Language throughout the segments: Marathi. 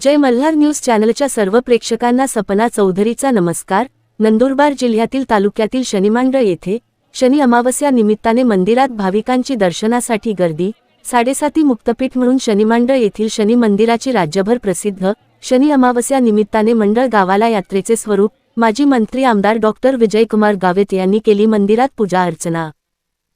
जय मल्हार न्यूज चॅनलच्या सर्व प्रेक्षकांना सपना चौधरीचा नमस्कार. नंदुरबार जिल्ह्यातील तालुक्यातील शनिमांडळ येथे शनी अमावस्या निमित्ताने मंदिरात भाविकांची दर्शनासाठी गर्दी साडेसाती मुक्तपीठ म्हणून शनिमांडळ येथील शनी मंदिराची राज्यभर प्रसिद्ध शनी अमावस्या निमित्ताने मंडळ गावाला यात्रेचे स्वरूप माजी मंत्री आमदार डॉक्टर विजयकुमार गावित यांनी केली मंदिरात पूजा अर्चना.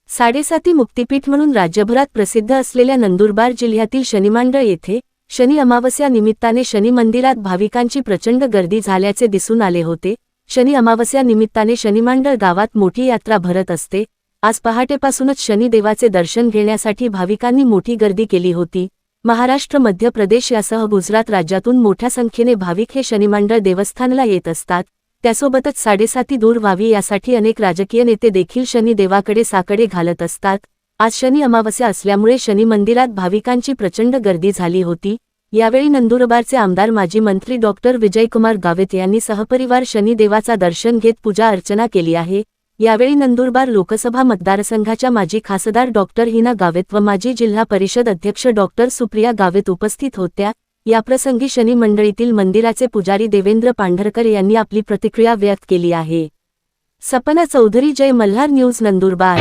साडेसाती मुक्तिपीठ म्हणून राज्यभरात प्रसिद्ध असलेल्या नंदुरबार जिल्ह्यातील शनिमांडळ येथे शनी अमावस्या निमित्ताने शनी मंदिरात भाविकांची प्रचंड गर्दी झाल्याचे दिसून आले होते. शनी अमावस्या निमित्ताने शनिमांडळ गावात मोठी यात्रा भरत असते. आज पहाटेपासूनच शनिदेवाचे दर्शन घेण्यासाठी भाविकांनी मोठी गर्दी केली होती. महाराष्ट्र मध्य प्रदेश यासह गुजरात राज्यातून मोठ्या संख्येने भाविक हे शनिमांडळ देवस्थानला येत असतात. त्यासोबतच साडेसाती दूर व्हावी यासाठी अनेक राजकीय नेते देखील शनिदेवाकडे साकडे घालत असतात. आज शनी अमावस्या असल्यामुळे शनी मंदिरात भाविकांची प्रचंड गर्दी झाली होती. यावेळी नंदुरबारचे आमदार माजी मंत्री डॉक्टर विजयकुमार गावित यांनी सहपरिवार शनिदेवाचा दर्शन घेत पूजा अर्चना केली आहे. यावेळी नंदुरबार लोकसभा मतदारसंघाच्या माजी खासदार डॉक्टर हिना गावित व माजी जिल्हा परिषद अध्यक्ष डॉक्टर सुप्रिया गावित उपस्थित होत्या. याप्रसंगी शनी मंडळीतील मंदिराचे पुजारी देवेंद्र पांढरकर यांनी आपली प्रतिक्रिया व्यक्त केली आहे. सपना चौधरी जय मल्हार न्यूज नंदुरबार.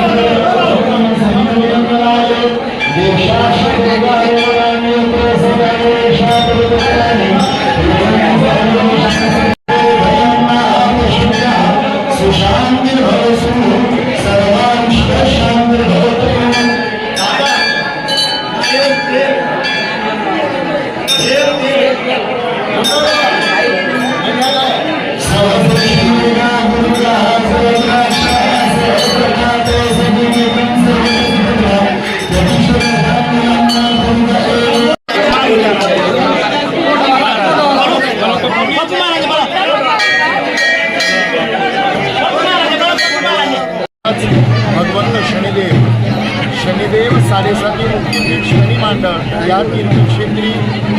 साडेसाती मुक्तीपीठ शनी मांडळ. या तीर्थक्षेत्री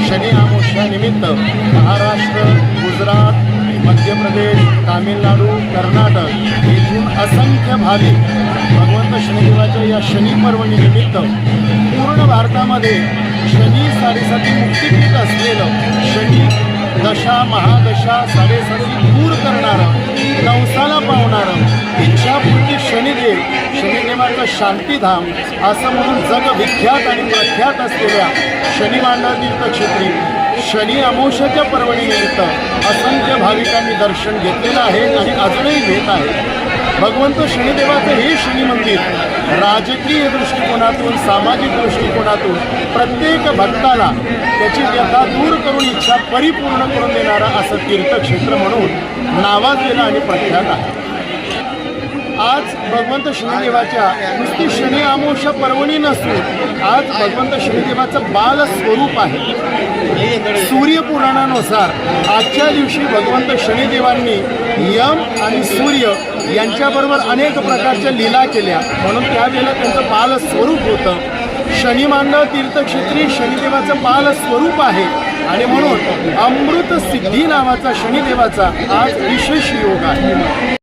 शनी अमावस्यानिमित्त महाराष्ट्र गुजरात मध्य प्रदेश तामिळनाडू कर्नाटक येथून असंख्य भाविक भगवंत शनिदेवाच्या या शनी पर्वणीनिमित्त पूर्ण भारतामध्ये शनी साडेसाती मुक्तीपीठ असलेलं शनी दशा महादशा साडेसाती दूर शांतीधाम असं म्हणून जगविख्यात आणि प्रख्यात असलेल्या शनिमांडा तीर्थक्षेत्री शनी अमोशाच्या पर्वणीनिमित्त असंख्य भाविकांनी दर्शन घेतलेलं आहे आणि अजूनही घेत आहे. भगवंत शनिदेवाचं हे शनी मंदिर राजकीय दृष्टिकोनातून सामाजिक दृष्टिकोनातून प्रत्येक भक्ताला त्याची व्यथा दूर करून इच्छा परिपूर्ण करून देणारा असं तीर्थक्षेत्र म्हणून नावाजलेलं आणि प्रख्यात आहे. आज भगवंत शनिदेवाच्या नुसती शनी आमोषा पर्वणी नसून आज भगवंत शनिदेवाचं बाल स्वरूप आहे. सूर्यपुराणानुसार आजच्या दिवशी भगवंत शनिदेवांनी यम आणि सूर्य यांच्याबरोबर अनेक प्रकारच्या लीला केल्या. म्हणून त्यावेळेला त्यांचं बाल स्वरूप होतं. शनिमांडळ तीर्थक्षेत्री शनिदेवाचं बाल स्वरूप आहे. आणि म्हणून अमृत सिद्धी नावाचा शनिदेवाचा आज विशेष योग आहे.